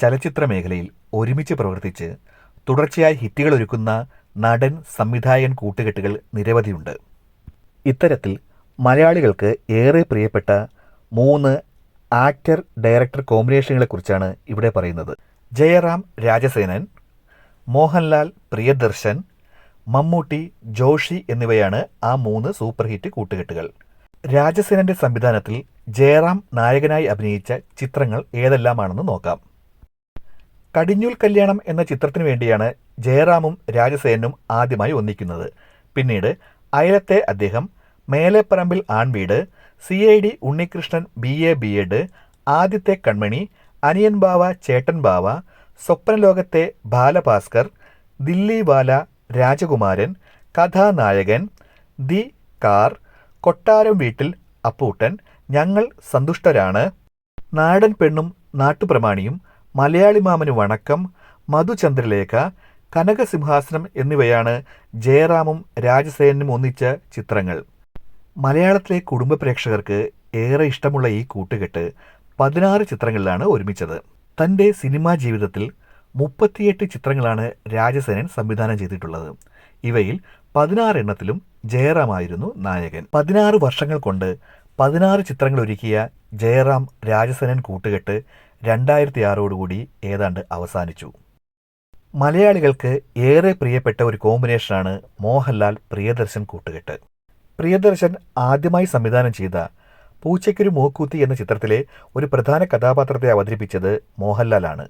ചലച്ചിത്ര മേഖലയിൽ ഒരുമിച്ച് പ്രവർത്തിച്ച് തുടർച്ചയായി ഹിറ്റുകൾ ഒരുക്കുന്ന നടൻ സംവിധായകൻ കൂട്ടുകെട്ടുകൾ നിരവധിയുണ്ട്. ഇത്തരത്തിൽ മലയാളികൾക്ക് ഏറെ പ്രിയപ്പെട്ട മൂന്ന് ആക്ടർ ഡയറക്ടർ കോമ്പിനേഷനുകളെക്കുറിച്ചാണ് ഇവിടെ പറയുന്നത്. ജയറാം രാജസേനൻ മോഹൻലാൽ പ്രിയദർശൻ മമ്മൂട്ടി ജോഷി എന്നിവയാണ് ആ മൂന്ന് സൂപ്പർ ഹിറ്റ് കൂട്ടുകെട്ടുകൾ. രാജസേനന്റെ സംവിധാനത്തിൽ ജയറാം നായകനായി അഭിനയിച്ച ചിത്രങ്ങൾ ഏതെല്ലാമാണെന്ന് നോക്കാം. കടിഞ്ഞൂൽ കല്യാണം എന്ന ചിത്രത്തിനു വേണ്ടിയാണ് ജയറാമും രാജസേനും ആദ്യമായി ഒന്നിക്കുന്നത്. പിന്നീട് Ayalathe Adheham Meleparambil Aanveedu C I D Unnikrishnan B A B Ed Aadyathe Kanmani Aniyan ബാവ ചേട്ടൻ ബാവ സ്വപ്നലോകത്തെ ബാലഭാസ്കർ ദില്ലി വാല രാജകുമാരൻ കഥാനായകൻ ദി കാർ കൊട്ടാരം വീട്ടിൽ അപ്പൂട്ടൻ ഞങ്ങൾ സന്തുഷ്ടരാണ് നാടൻ പെണ്ണും നാട്ടുപ്രമാണിയും മലയാളി മാമന് വണക്കം മധുചന്ദ്രലേഖ കനകസിംഹാസനം എന്നിവയാണ് ജയറാമും രാജസേനും ഒന്നിച്ച ചിത്രങ്ങൾ. മലയാളത്തിലെ കുടുംബ പ്രേക്ഷകർക്ക് ഏറെ ഇഷ്ടമുള്ള ഈ കൂട്ടുകെട്ട് പതിനാറ് ചിത്രങ്ങളിലാണ് ഒരുമിച്ചത്. തന്റെ സിനിമാ ജീവിതത്തിൽ മുപ്പത്തിയെട്ട് ചിത്രങ്ങളാണ് രാജസേനൻ സംവിധാനം ചെയ്തിട്ടുള്ളത്. ഇവയിൽ പതിനാറ് എണ്ണത്തിലും ജയറാമായിരുന്നു നായകൻ. പതിനാറ് വർഷങ്ങൾ കൊണ്ട് പതിനാറ് ചിത്രങ്ങൾ ഒരുക്കിയ ജയറാം രാജസേനൻ കൂട്ടുകെട്ട് രണ്ടായിരത്തി ആറോടുകൂടി ഏതാണ്ട് അവസാനിച്ചു. മലയാളികൾക്ക് ഏറെ പ്രിയപ്പെട്ട ഒരു കോമ്പിനേഷനാണ് മോഹൻലാൽ പ്രിയദർശൻ കൂട്ടുകെട്ട്. പ്രിയദർശൻ ആദ്യമായി സംവിധാനം ചെയ്ത പൂച്ചയ്ക്കൊരു മൂക്കൂത്തി എന്ന ചിത്രത്തിലെ ഒരു പ്രധാന കഥാപാത്രത്തെ അവതരിപ്പിച്ചത് മോഹൻലാലാണ്.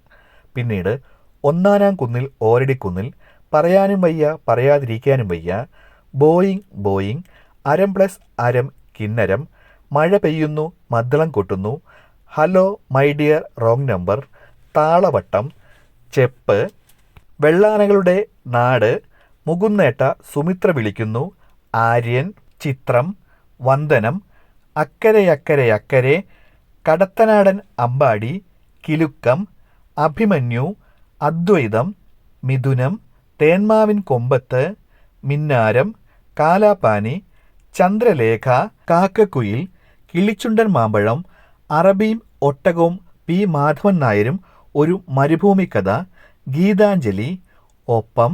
പിന്നീട് ഒന്നാനാം കുന്നിൽ ഓരടിക്കുന്നിൽ പറയാനും വയ്യ പറയാതിരിക്കാനും വയ്യ Boeing Boeing അരം plus അരം കിന്നരം Mazha Peyyunnu Maddalam Kottunnu. Hello my dear wrong number. Thalavattam. Cheppu. Vellanakalude Nadu. മുകുന്നേട്ട Sumitra വിളിക്കുന്നു. ആര്യൻ ചിത്രം. വന്ദനം. അക്കരെ അക്കരെ കടത്തനാടൻ അമ്പാടി. കിലുക്കം. അഭിമന്യു. അദ്വൈതം. മിഥുനം. തേന്മാവിൻ കൊമ്പത്ത്. മിന്നാരം. കാലാപാനി ചന്ദ്രലേഖ. കാക്കക്കുയിൽ. കിളിച്ചുണ്ടൻ മാമ്പഴം അറബിയും ഒട്ടകവും പി. മാധവൻ നായരും ഒരു മരുഭൂമി കഥ ഗീതാഞ്ജലി ഒപ്പം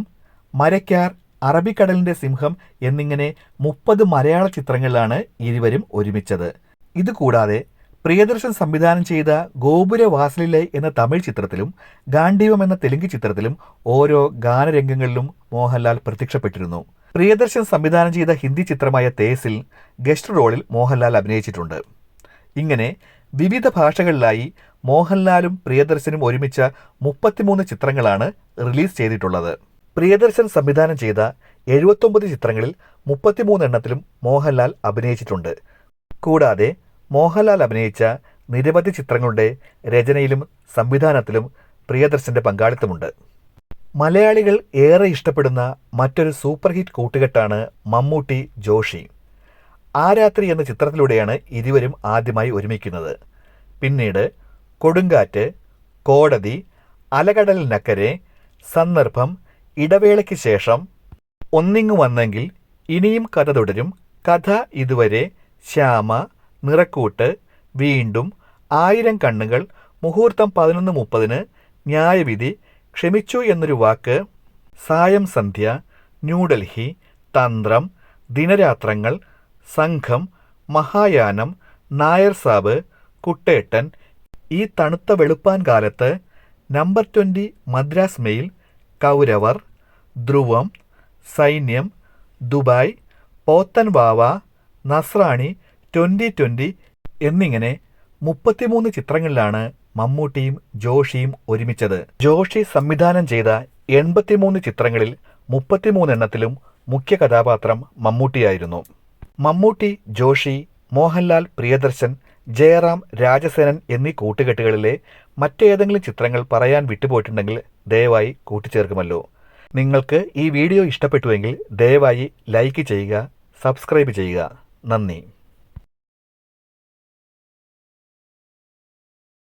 മരക്കാർ അറബിക്കടലിന്റെ സിംഹം എന്നിങ്ങനെ മുപ്പത് മലയാള ചിത്രങ്ങളിലാണ് ഇരുവരും ഒരുമിച്ചത്. ഇതുകൂടാതെ പ്രിയദർശൻ സംവിധാനം ചെയ്ത ഗോപുരവാസലിലെ എന്ന തമിഴ് ചിത്രത്തിലും ഗാന്ഡീവം എന്ന തെലുങ്ക് ചിത്രത്തിലും ഓരോ ഗാനരംഗങ്ങളിലും മോഹൻലാൽ പ്രത്യക്ഷപ്പെട്ടിരുന്നു. പ്രിയദർശൻ സംവിധാനം ചെയ്ത ഹിന്ദി ചിത്രമായ തേസിൽ ഗസ്റ്റ് റോളിൽ മോഹൻലാൽ അഭിനയിച്ചിട്ടുണ്ട്. ഇങ്ങനെ വിവിധ ഭാഷകളിലായി മോഹൻലാലും പ്രിയദർശനും ഒരുമിച്ച മുപ്പത്തിമൂന്ന് ചിത്രങ്ങളാണ് റിലീസ് ചെയ്തിട്ടുള്ളത്. പ്രിയദർശൻ സംവിധാനം ചെയ്ത എഴുപത്തൊമ്പത് ചിത്രങ്ങളിൽ മുപ്പത്തിമൂന്നെണ്ണത്തിലും മോഹൻലാൽ അഭിനയിച്ചിട്ടുണ്ട്. കൂടാതെ മോഹൻലാൽ അഭിനയിച്ച നിരവധി ചിത്രങ്ങളുടെ രചനയിലും സംവിധാനത്തിലും പ്രിയദർശന്റെ പങ്കാളിത്തമുണ്ട്. മലയാളികൾ ഏറെ ഇഷ്ടപ്പെടുന്ന മറ്റൊരു സൂപ്പർ ഹിറ്റ് കൂട്ടുകെട്ടാണ് മമ്മൂട്ടി ജോഷി. ആ രാത്രി എന്ന ചിത്രത്തിലൂടെയാണ് ഇരുവരും ആദ്യമായി ഒരുമിക്കുന്നത്. പിന്നീട് കൊടുങ്കാറ്റ് കോടതി അലകടലിനക്കരെ സന്ദർഭം ഇടവേളയ്ക്ക് ശേഷം ഒന്നിങ്ങു വന്നെങ്കിൽ ഇനിയും കഥ തുടരും. കഥ ഇതുവരെ ശ്യാമ നിറക്കൂട്ട് വീണ്ടും ആയിരം കണ്ണുകൾ മുഹൂർത്തം പതിനൊന്ന് മുപ്പതിന് ന്യായവിധി ക്ഷമിച്ചു എന്നൊരു വാക്ക് സായം സന്ധ്യ ന്യൂഡൽഹി തന്ത്രം ദിനരാത്രങ്ങൾ സംഘം മഹായാനം നായർ സാബ് കുട്ടേട്ടൻ ഈ തണുത്ത വെളുപ്പാൻ കാലത്ത് number twenty Madras mail Kauravar Dhruvam Sainyam Dubai Pothan വാവ നസ്രാണി ട്വന്റി ട്വന്റി എന്നിങ്ങനെ മുപ്പത്തിമൂന്ന് ചിത്രങ്ങളിലാണ് മമ്മൂട്ടിയും ജോഷിയും ഒരുമിച്ചത്. ജോഷി സംവിധാനം ചെയ്ത എൺപത്തിമൂന്ന് ചിത്രങ്ങളിൽ മുപ്പത്തിമൂന്നെണ്ണത്തിലും മുഖ്യ കഥാപാത്രം മമ്മൂട്ടിയായിരുന്നു. മമ്മൂട്ടി ജോഷി മോഹൻലാൽ പ്രിയദർശൻ ജയറാം രാജസേനൻ എന്നീ കൂട്ടുകെട്ടുകളിലെ മറ്റേതെങ്കിലും ചിത്രങ്ങൾ പറയാൻ വിട്ടുപോയിട്ടുണ്ടെങ്കിൽ ദയവായി കൂട്ടിച്ചേർക്കുമല്ലോ. നിങ്ങൾക്ക് ഈ വീഡിയോ ഇഷ്ടപ്പെട്ടുവെങ്കിൽ ദയവായി ലൈക്ക് ചെയ്യുക സബ്സ്ക്രൈബ് ചെയ്യുക. നന്ദി.